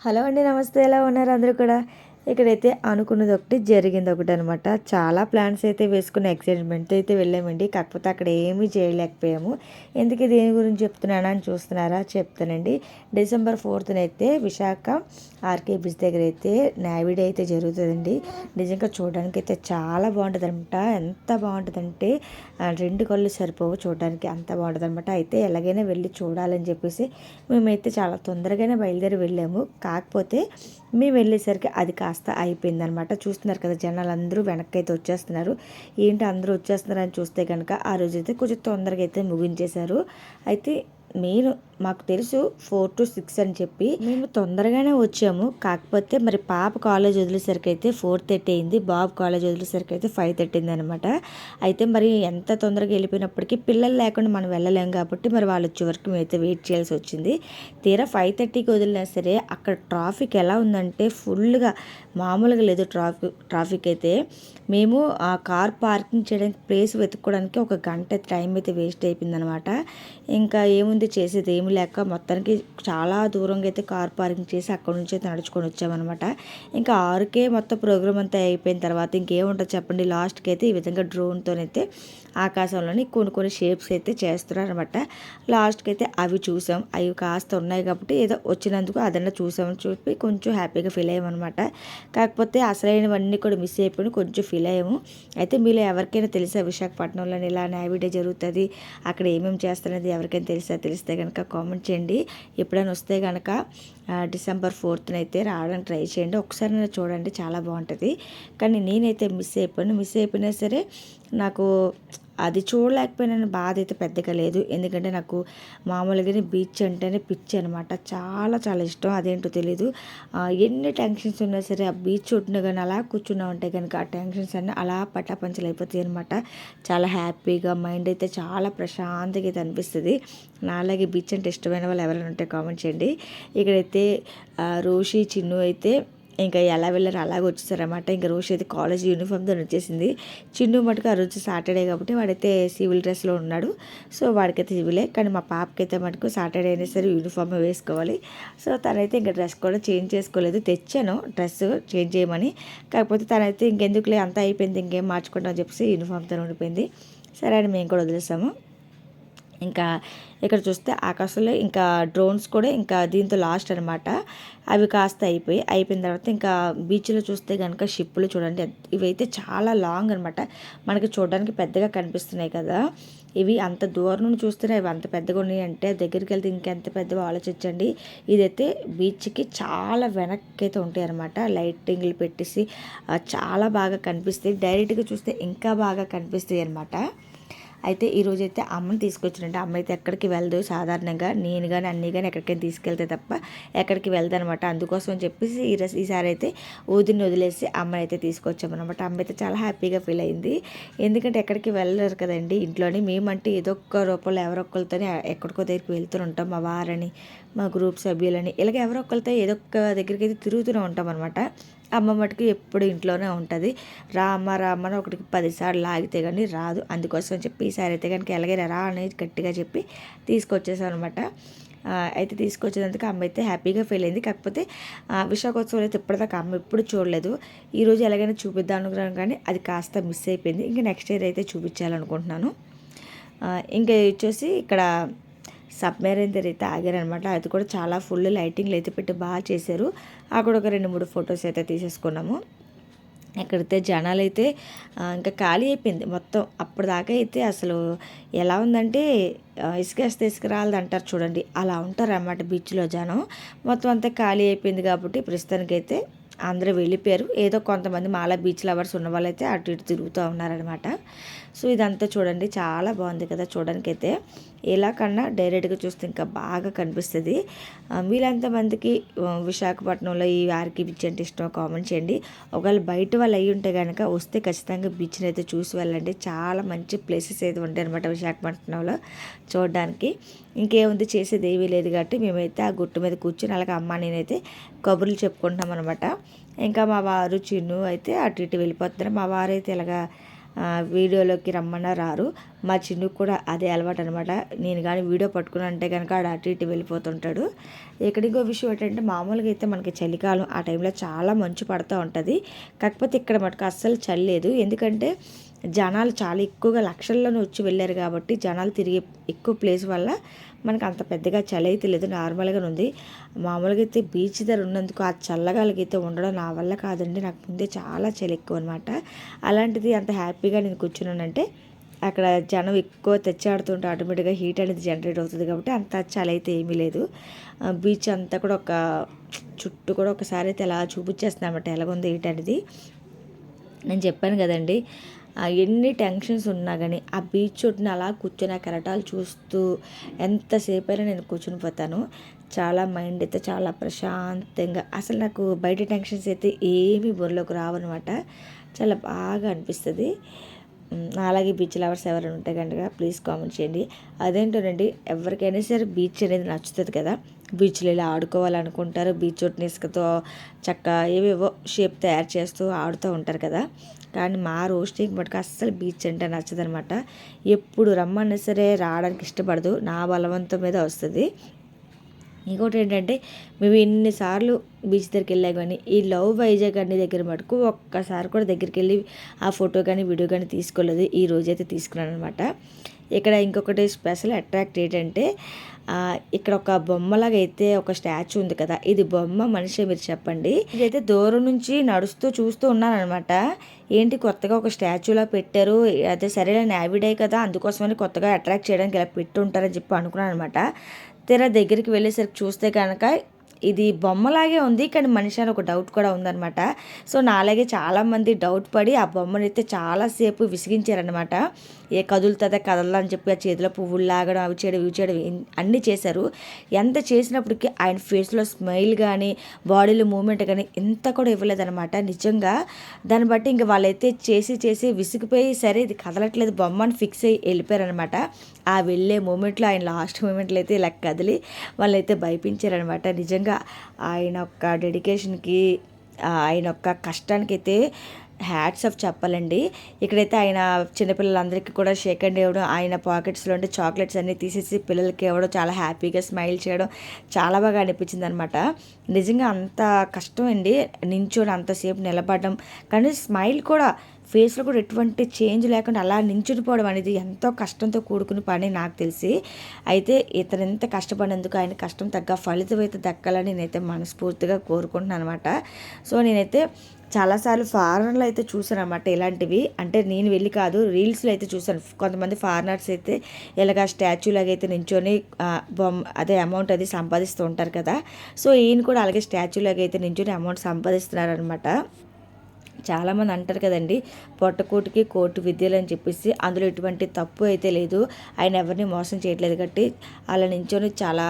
Hello అండి నమస్తే. ఎలా ఉన్నారు అందరూ కూడా? ఇక్కడైతే అనుకున్నది ఒకటి జరిగింది ఒకటి అనమాట చాలా ప్లాన్స్ అయితే వేసుకున్న ఎక్సైట్మెంట్ అయితే వెళ్ళామండి. కాకపోతే అక్కడ ఏమీ చేయలేకపోయాము. ఎందుకు దేని గురించి చెప్తున్నానా అని చూస్తున్నారా? చెప్తానండి. డిసెంబర్ ఫోర్త్న అయితే విశాఖ ఆర్కే బీచ్ దగ్గర అయితే నావిడే అయితే జరుగుతుందండి. నిజంగా చూడడానికి అయితే చాలా బాగుంటుంది అనమాట ఎంత బాగుంటుందంటే రెండు కళ్ళు సరిపోవు చూడడానికి. అంత బాగుంటుంది అనమాట అయితే ఎలాగైనా వెళ్ళి చూడాలని చెప్పేసి మేమైతే చాలా తొందరగానే బయలుదేరి వెళ్ళాము. కాకపోతే మేము వెళ్ళేసరికి అది కా కాస్త అయిపోయిందనమాట. చూస్తున్నారు కదా జనాలు అందరూ వెనక్కి అయితే వచ్చేస్తున్నారు. ఏంటి అందరూ వచ్చేస్తున్నారు అని చూస్తే కనుక ఆ రోజు అయితే కొంచెం తొందరగా అయితే ముగించేశారు. అయితే మెయిన్ మాకు తెలుసు ఫోర్ టు సిక్స్ అని చెప్పి. మేము తొందరగానే వచ్చాము. కాకపోతే మరి పాప కాలేజ్ వదిలేసరికి అయితే ఫోర్ థర్టీ అయింది. బాబు కాలేజ్ వదిలేసరికి అయితే ఫైవ్ థర్టీ అయింది అనమాట అయితే మరి ఎంత తొందరగా వెళ్ళిపోయినప్పటికీ పిల్లలు లేకుండా మనం వెళ్ళలేము కాబట్టి మరి వాళ్ళు వచ్చే వరకు అయితే వెయిట్ చేయాల్సి వచ్చింది. తీరా ఫైవ్ థర్టీకి వదిలినా సరే అక్కడ ట్రాఫిక్ ఎలా ఉందంటే ఫుల్గా మామూలుగా లేదు ట్రాఫిక్ ట్రాఫిక్ అయితే. మేము ఆ కార్ పార్కింగ్ చేయడానికి ప్లేస్ వెతుక్కోవడానికి ఒక గంట టైం అయితే వేస్ట్ అయిపోయింది అనమాట ఇంకా ఏముంది చేసేది ఏమి లేక మొత్తానికి చాలా దూరంగా అయితే కార్ పార్కింగ్ చేసి అక్కడ నుంచి అయితే నడుచుకొని వచ్చామన్నమాట. ఇంకా ఆరుకే మొత్తం ప్రోగ్రామ్ అంతా అయిపోయిన తర్వాత ఇంకేముంటుంది చెప్పండి? లాస్ట్కి అయితే ఈ విధంగా డ్రోన్తోనైతే ఆకాశంలోని కొన్ని కొన్ని షేప్స్ అయితే చేస్తున్నారనమాట లాస్ట్కి అయితే అవి చూసాం. అవి కాస్త ఉన్నాయి కాబట్టి ఏదో వచ్చినందుకు అదన్నా చూసామని చెప్పి కొంచెం హ్యాపీగా ఫీల్ అయ్యామన్నమాట. కాకపోతే అసలైనవన్నీ కూడా మిస్ అయిపోయి కొంచెం ఫీల్ అయ్యాము. అయితే మీలో ఎవరికైనా తెలుసా? విశాఖపట్నంలో ఇలా నావిడే జరుగుతుంది అక్కడ ఏమేమి చేస్తున్నది? ఎవరికైనా తెలుసా? తెలిస్తే కనుక కామెంట్ చేయండి. ఎప్పుడైనా వస్తే కనుక డిసెంబర్ ఫోర్త్న అయితే రావడానికి ట్రై చేయండి. ఒకసారి చూడండి చాలా బాగుంటుంది. కానీ నేనైతే మిస్ అయిపోయాను. మిస్ అయిపోయినా సరే నాకు అది చూడలేకపోయినా బాధ అయితే పెద్దగా లేదు. ఎందుకంటే నాకు మామూలుగానే బీచ్ అంటేనే పిచ్చి అనమాట చాలా చాలా ఇష్టం. అదేంటో తెలీదు. ఎన్ని టెన్షన్స్ ఉన్నా సరే ఆ బీచ్ ఒడ్డున కానీ అలా కూర్చున్నా ఉంటే కనుక ఆ టెన్షన్స్ అన్నీ అలా పటాపంచలు అయిపోతాయి అనమాట చాలా హ్యాపీగా మైండ్ అయితే చాలా ప్రశాంతంగా అయితే అనిపిస్తుంది. నాలాగే బీచ్ అంటే ఇష్టమైన వాళ్ళు ఎవరైనా ఉంటే కామెంట్ చేయండి. ఇక్కడైతే రోషి చిన్ను అయితే ఇంకా ఎలా వెళ్ళారు అలాగే వచ్చేసారనమాట ఇంకా రోజు అయితే కాలేజ్ యూనిఫామ్తో వచ్చేసింది. చిన్ను మటుకు ఆ రోజు సాటర్డే కాబట్టి వాడైతే సివిల్ డ్రెస్లో ఉన్నాడు. సో వాడికైతే సివిలే కానీ మా పాపకైతే మటుకు సాటర్డే అయినా సరే యూనిఫామ్ వేసుకోవాలి. సో తనైతే ఇంకా డ్రెస్ కూడా చేంజ్ చేసుకోలేదు. తెచ్చాను డ్రెస్ చేంజ్ చేయమని. కాకపోతే తనైతే ఇంకెందుకులే అంతా అయిపోయింది ఇంకేం మార్చుకుంటామని చెప్పేసి యూనిఫామ్తో ఉండిపోయింది. సరే అని మేము కూడా వదిలేసాము. ఇంకా ఇక్కడ చూస్తే ఆకాశంలో ఇంకా డ్రోన్స్ కూడా ఇంకా దీంతో లాస్ట్ అనమాట అవి కాస్త అయిపోయి అయిపోయిన తర్వాత ఇంకా బీచ్లో చూస్తే కనుక షిప్పులు చూడండి. ఇవైతే చాలా లాంగ్ అనమాట మనకి చూడడానికి పెద్దగా కనిపిస్తున్నాయి కదా. ఇవి అంత దూరం నుండి చూస్తేనే అవి అంత పెద్దగా ఉన్నాయి అంటే దగ్గరికి వెళ్తే ఇంకెంత పెద్దగా ఆలోచించండి. ఇదైతే బీచ్కి చాలా వెనక్కి అయితే ఉంటాయి అనమాట లైటింగ్లు పెట్టేసి చాలా బాగా కనిపిస్తాయి. డైరెక్ట్గా చూస్తే ఇంకా బాగా కనిపిస్తాయి అనమాట అయితే ఈరోజు అయితే అమ్మని తీసుకొచ్చినట్టు అమ్మ అయితే ఎక్కడికి వెళ్ళదు సాధారణంగా నేను కానీ అన్నీ కానీ ఎక్కడికైనా తీసుకెళ్తే తప్ప ఎక్కడికి వెళ్దనమాట. అందుకోసం అని చెప్పేసి ఈ ఈసారి అయితే ఊదిని వదిలేసి అమ్మని అయితే తీసుకొచ్చామన్నమాట. అమ్మ అయితే చాలా హ్యాపీగా ఫీల్ అయింది. ఎందుకంటే ఎక్కడికి వెళ్ళలేరు కదండి ఇంట్లోనే. మేమంటే ఏదో ఒక్క రూపంలో ఎవరొక్కరితోనే ఎక్కడికో దగ్గరికి వెళ్తూ ఉంటాం. మా వారని మా గ్రూప్ సభ్యులని ఇలాగ ఎవరొక్కరితో ఏదో ఒక దగ్గరికి అయితే తిరుగుతూనే ఉంటాం అనమాట అమ్మ మటుకు ఎప్పుడు ఇంట్లోనే ఉంటుంది. రా అమ్మ రా అమ్మ ఒకటికి పదిసార్లు లాగితే కానీ రాదు. అందుకోసం చెప్పి ఈసారి అయితే కనుక ఎలాగైనా రా అనేది గట్టిగా చెప్పి తీసుకొచ్చేసాను అనమాట అయితే తీసుకొచ్చేందుకు అమ్మ అయితే హ్యాపీగా ఫీల్ అయింది. కాకపోతే విశాఖోత్సవం అయితే ఇప్పటిదాకా అమ్మ ఎప్పుడు చూడలేదు. ఈరోజు ఎలాగైనా చూపిద్దాం అనుకున్నాను కానీ అది కాస్త మిస్ అయిపోయింది. ఇంకా నెక్స్ట్ ఇయర్ అయితే చూపించాలనుకుంటున్నాను. ఇంకా వచ్చేసి ఇక్కడ సబ్మెరైన్ అయితే ఆగారనమాట. అది కూడా చాలా ఫుల్ లైటింగ్లు అయితే పెట్టి బాగా చేశారు. అక్కడ ఒక రెండు మూడు ఫొటోస్ అయితే తీసేసుకున్నాము. ఎక్కడైతే జనాలు అయితే ఇంకా ఖాళీ అయిపోయింది మొత్తం. అప్పటిదాకా అయితే అసలు ఎలా ఉందంటే ఇసుకేస్తే ఇసుకరాలది అంటారు చూడండి. అలా ఉంటారు అన్నమాట బీచ్లో జనం. మొత్తం అంతా ఖాళీ అయిపోయింది కాబట్టి ప్రస్తుతానికైతే అందరూ వెళ్ళిపోయారు. ఏదో కొంతమంది మాలా బీచ్ లవర్స్ ఉన్న వాళ్ళైతే అటు ఇటు తిరుగుతూ ఉన్నారనమాట సో ఇదంతా చూడండి. చాలా బాగుంది కదా చూడడానికైతే. ఎలా కన్నా డైరెక్ట్గా చూస్తే ఇంకా బాగా కనిపిస్తుంది. వీళ్ళంతమందికి విశాఖపట్నంలో ఈ ఆర్కి బీచ్ అంటే ఇష్టం కామెంట్ చేయండి. ఒకవేళ బయట వాళ్ళు అయ్యి ఉంటే కనుక వస్తే ఖచ్చితంగా బీచ్ని అయితే చూసి వెళ్ళండి. చాలా మంచి ప్లేసెస్ అయితే ఉంటాయి అనమాట విశాఖపట్నంలో చూడడానికి. ఇంకేముంది చేసేది ఏమీ లేదు కాబట్టి మేమైతే ఆ గుట్టు మీద కూర్చొని అలాగే అమ్మ నేనైతే కబుర్లు చెప్పుకుంటాం అనమాట ఇంకా మా వారు చిన్ను అయితే అటు ఇటు వెళ్ళిపోతున్నారు. మా వారు అయితే ఇలాగా వీడియోలోకి రమ్మన్నా రారు. మా చిన్నుకు కూడా అదే అలవాటు అనమాట నేను కానీ వీడియో పట్టుకుని అంటే కనుక ఆడ అటు ఇటు వెళ్ళిపోతుంటాడు. ఇక్కడ ఇంకో విషయం ఏంటంటే మామూలుగా అయితే మనకి చలికాలం ఆ టైంలో చాలా మంచు పడుతూ ఉంటుంది. కాకపోతే ఇక్కడ మటుకు అస్సలు చల్లలేదు ఎందుకంటే జనాలు చాలా ఎక్కువగా లక్షల్లోనే వచ్చి వెళ్ళారు కాబట్టి జనాలు తిరిగే ఎక్కువ ప్లేస్ వల్ల మనకు అంత పెద్దగా చలి అయితే లేదు నార్మల్గానే ఉంది. మామూలుగా అయితే బీచ్ దగ్గర ఉన్నందుకు ఆ చల్లగాలకైతే అయితే ఉండడం నా వల్ల కాదండి. నాకు ముందే చాలా చలి ఎక్కువ అనమాట అలాంటిది అంత హ్యాపీగా నేను కూర్చున్నానంటే అక్కడ జనం ఎక్కువ తెచ్చాడుతుంటే ఆటోమేటిక్గా హీట్ అనేది జనరేట్ అవుతుంది కాబట్టి అంత చలి అయితే ఏమీ లేదు. బీచ్ అంతా కూడా ఒక చుట్టూ కూడా ఒకసారి అయితే ఎలా చూపించేస్తుంది అనమాట ఎలాగుంది హీట్ అనేది? నేను చెప్పాను కదండి ఎన్ని టెన్షన్స్ ఉన్నా కానీ ఆ బీచ్ చుట్టూ అలా కూర్చొని ఆ కెరటాలు చూస్తూ ఎంతసేపు అయినా నేను కూర్చుని పోతాను. చాలా మైండ్ అయితే చాలా ప్రశాంతంగా అసలు నాకు బయట టెన్షన్స్ అయితే ఏమీ బుర్రలోకి రావన్నమాట. చాలా బాగా అనిపిస్తుంది. అలాగే బీచ్ లవర్స్ ఎవరైనా ఉంటే కనుక ప్లీజ్ కామెంట్ చేయండి. అదేంటోనండి ఎవరికైనా సరే బీచ్ అనేది నచ్చుతుంది కదా బీచ్లో ఇలా ఆడుకోవాలనుకుంటారు. బీచ్ ఒట్టిన ఇసుకతో చక్క ఏవేవో షేప్ తయారు చేస్తూ ఆడుతూ ఉంటారు కదా. కానీ మా రోస్టింగ్ మటుకు అస్సలు బీచ్ అంటే నచ్చదనమాట. ఎప్పుడు రమ్మన్నా సరే రావడానికి ఇష్టపడదు. నా బలవంతం మీద వస్తుంది. ఇంకోటి ఏంటంటే మేము ఎన్నిసార్లు బీచ్ దగ్గరికి వెళ్ళా కానీ ఈ లవ్ వైజాగ్ అన్ని దగ్గర మటుకు ఒక్కసారి కూడా దగ్గరికి వెళ్ళి ఆ ఫోటో కానీ వీడియో కానీ తీసుకోలేదు. ఈ రోజైతే తీసుకున్నాను అనమాట ఇక్కడ ఇంకొకటి స్పెషల్ అట్రాక్ట్ ఏంటంటే ఇక్కడ ఒక బొమ్మలాగా అయితే ఒక స్టాచ్యూ ఉంది కదా ఇది బొమ్మ మనిషి మీరు చెప్పండి. ఇదైతే దూరం నుంచి నడుస్తూ చూస్తూ ఉన్నాను అనమాట ఏంటి కొత్తగా ఒక స్టాచ్యూలా పెట్టారు? అదే సరేలే నావిడే కదా అందుకోసమని కొత్తగా అట్రాక్ట్ చేయడానికి ఇలా పెట్టి ఉంటారని చెప్పి అనుకున్నాను అనమాట తీరా దగ్గరికి వెళ్ళేసరికి చూస్తే కనుక ఇది బొమ్మలాగే ఉంది కానీ మనిషి అని ఒక డౌట్ కూడా ఉందన్నమాట. సో నాలాగే చాలామంది డౌట్ పడి ఆ బొమ్మను అయితే చాలాసేపు విసిగించారనమాట ఏ కదులుతుందా కదలదా అని చెప్పి ఆ చేతిలో పువ్వులు లాగడం అవి చేయడం ఇవి చేయడం అన్నీ చేశారు. ఎంత చేసినప్పటికీ ఆయన ఫేస్లో స్మైల్ కానీ బాడీలో మూమెంట్ కానీ ఎంత కూడా ఇవ్వలేదనమాట నిజంగా దాన్ని బట్టి ఇంక వాళ్ళైతే చేసి చేసి విసిగిపోయి సరే ఇది కదలట్లేదు బొమ్మ అని ఫిక్స్ అయ్యి వెళ్ళిపోయారనమాట ఆ వెళ్ళే మూమెంట్లో ఆయన లాస్ట్ మూమెంట్లో అయితే ఇలా కదిలి వాళ్ళైతే భయపించారనమాట నిజంగా ఆయన యొక్క డెడికేషన్కి ఆయన యొక్క కష్టానికైతే హ్యాట్స్ ఆఫ్ చెప్పాలండి. ఇక్కడైతే ఆయన చిన్నపిల్లలందరికీ కూడా షేక్ అండ్ ఇవ్వడం ఆయన పాకెట్స్లో ఉండే చాక్లెట్స్ అన్నీ తీసేసి పిల్లలకి ఇవ్వడం చాలా హ్యాపీగా స్మైల్ చేయడం చాలా బాగా అనిపించింది అనమాట నిజంగా అంత కష్టం అండి నించోని అంతసేపు నిలబడడం. కానీ స్మైల్ కూడా ఫేస్లో కూడా ఎటువంటి చేంజ్ లేకుండా అలా నించుని అనేది ఎంతో కష్టంతో కూడుకున్న పని నాకు తెలిసి. అయితే ఇతను ఎంత కష్టపడినందుకు ఆయన కష్టం తగ్గ ఫలితం అయితే దక్కాలని నేనైతే మనస్ఫూర్తిగా కోరుకుంటున్నాను అనమాట సో నేనైతే చాలాసార్లు ఫారెన్లో అయితే చూసాను అనమాట ఇలాంటివి. అంటే నేను వెళ్ళి కాదు రీల్స్లో అయితే చూసాను కొంతమంది ఫారినర్స్ అయితే ఇలాగ స్టాచ్యూ లాగా అయితే నించొని బొమ్మ అదే అమౌంట్ అది సంపాదిస్తూ ఉంటారు కదా. సో ఈయన కూడా అలాగే స్టాచ్యూ లాగా అయితే నించొని అమౌంట్ సంపాదిస్తున్నారు అనమాట చాలామంది అంటారు కదండి పొట్టకూటికి కోర్టు విద్యలు అని చెప్పేసి అందులో ఎటువంటి తప్పు అయితే లేదు. ఆయన ఎవరిని మోసం చేయట్లేదు కాబట్టి అలా నించొని చాలా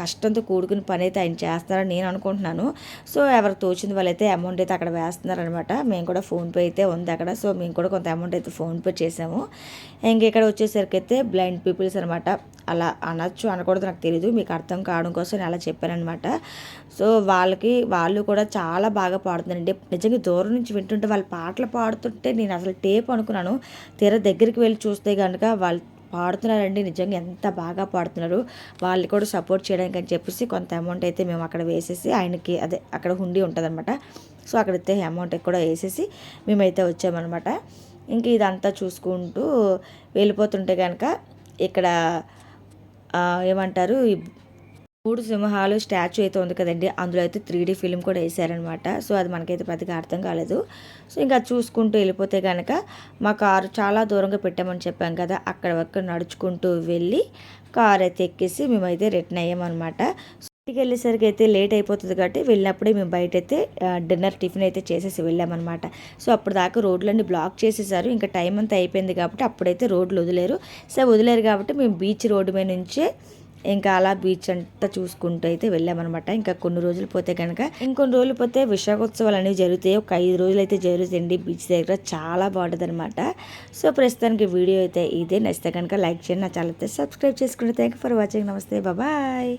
కష్టంతో కూడుకుని పని అయితే ఆయన చేస్తారని నేను అనుకుంటున్నాను. సో ఎవరికి తోచింది వాళ్ళైతే అమౌంట్ అయితే అక్కడ వేస్తున్నారనమాట. మేము కూడా ఫోన్పే అయితే ఉంది అక్కడ. సో మేము కూడా కొంత అమౌంట్ అయితే ఫోన్పే చేసాము. ఇంక ఇక్కడ వచ్చేసరికి అయితే బ్లైండ్ పీపుల్స్ అనమాట. అలా అనొచ్చు అనకూడదు నాకు తెలియదు మీకు అర్థం కావడం కోసం నేను అలా చెప్పాననమాట. సో వాళ్ళకి వాళ్ళు కూడా చాలా బాగా పాడుతున్నారండి. నిజంగా దూరం నుంచి వింటుంటే వాళ్ళ పాటలు పాడుతుంటే నేను అసలు టేప్ అనుకున్నాను. తీరా దగ్గరికి వెళ్ళి చూస్తే కనుక వాళ్ళు పాడుతున్నారండి. నిజంగా ఎంత బాగా పాడుతున్నారు. వాళ్ళు కూడా సపోర్ట్ చేయడానికి అని చెప్పేసి కొంత అమౌంట్ అయితే మేము అక్కడ వేసేసి ఆయనకి అదే అక్కడ హుండీ ఉంటుందన్నమాట. సో అక్కడ అయితే అమౌంట్ కూడా వేసేసి మేమైతే వచ్చామన్నమాట. ఇంక ఇదంతా చూసుకుంటూ వెళ్ళిపోతుంటే కనుక ఇక్కడ ఏమంటారు మూడు సింహాలు స్టాచ్యూ అయితే ఉంది కదండి. అందులో అయితే త్రీ డీ ఫిలిం కూడా వేసారనమాట సో అది మనకైతే పెద్దగా అర్థం కాలేదు. సో ఇంకా చూసుకుంటూ వెళ్ళిపోతే కనుక మా కారు చాలా దూరంగా పెట్టామని చెప్పాం కదా. అక్కడ వరకు నడుచుకుంటూ వెళ్ళి కార్ అయితే ఎక్కేసి మేమైతే రిటర్న్ అయ్యామన్నమాట సో ఇంటికి వెళ్ళేసరికి అయితే లేట్ అయిపోతుంది కాబట్టి వెళ్ళినప్పుడే మేము బయట అయితే డిన్నర్ టిఫిన్ అయితే చేసేసి వెళ్ళామన్నమాట సో అప్పుడు దాకా రోడ్లన్నీ బ్లాక్ చేసేసారు. ఇంకా టైం అంతా అయిపోయింది కాబట్టి అప్పుడైతే రోడ్లు వదిలేరు. సో వదిలేరు కాబట్టి మేము బీచ్ రోడ్డు మీద నుంచే ఇంకా అలా బీచ్ అంతా చూసుకుంటూ అయితే వెళ్ళామన్నమాట. ఇంకా కొన్ని రోజులు పోతే కనుక ఇంకొన్ని రోజులు పోతే విశాఖోత్సవాలు అనేవి జరుగుతాయి. ఒక ఐదు రోజులు అయితే జరుగుతాయండి బీచ్ దగ్గర. చాలా బాగుంటుంది అనమాట సో ప్రస్తుతానికి వీడియో అయితే ఇదే. నచ్చితే కనుక లైక్ చేయండి. నా ఛానల్ అయితే సబ్స్క్రైబ్ చేసుకుంటే థ్యాంక్ ఫర్ వాచింగ్. నమస్తే. బాయ్.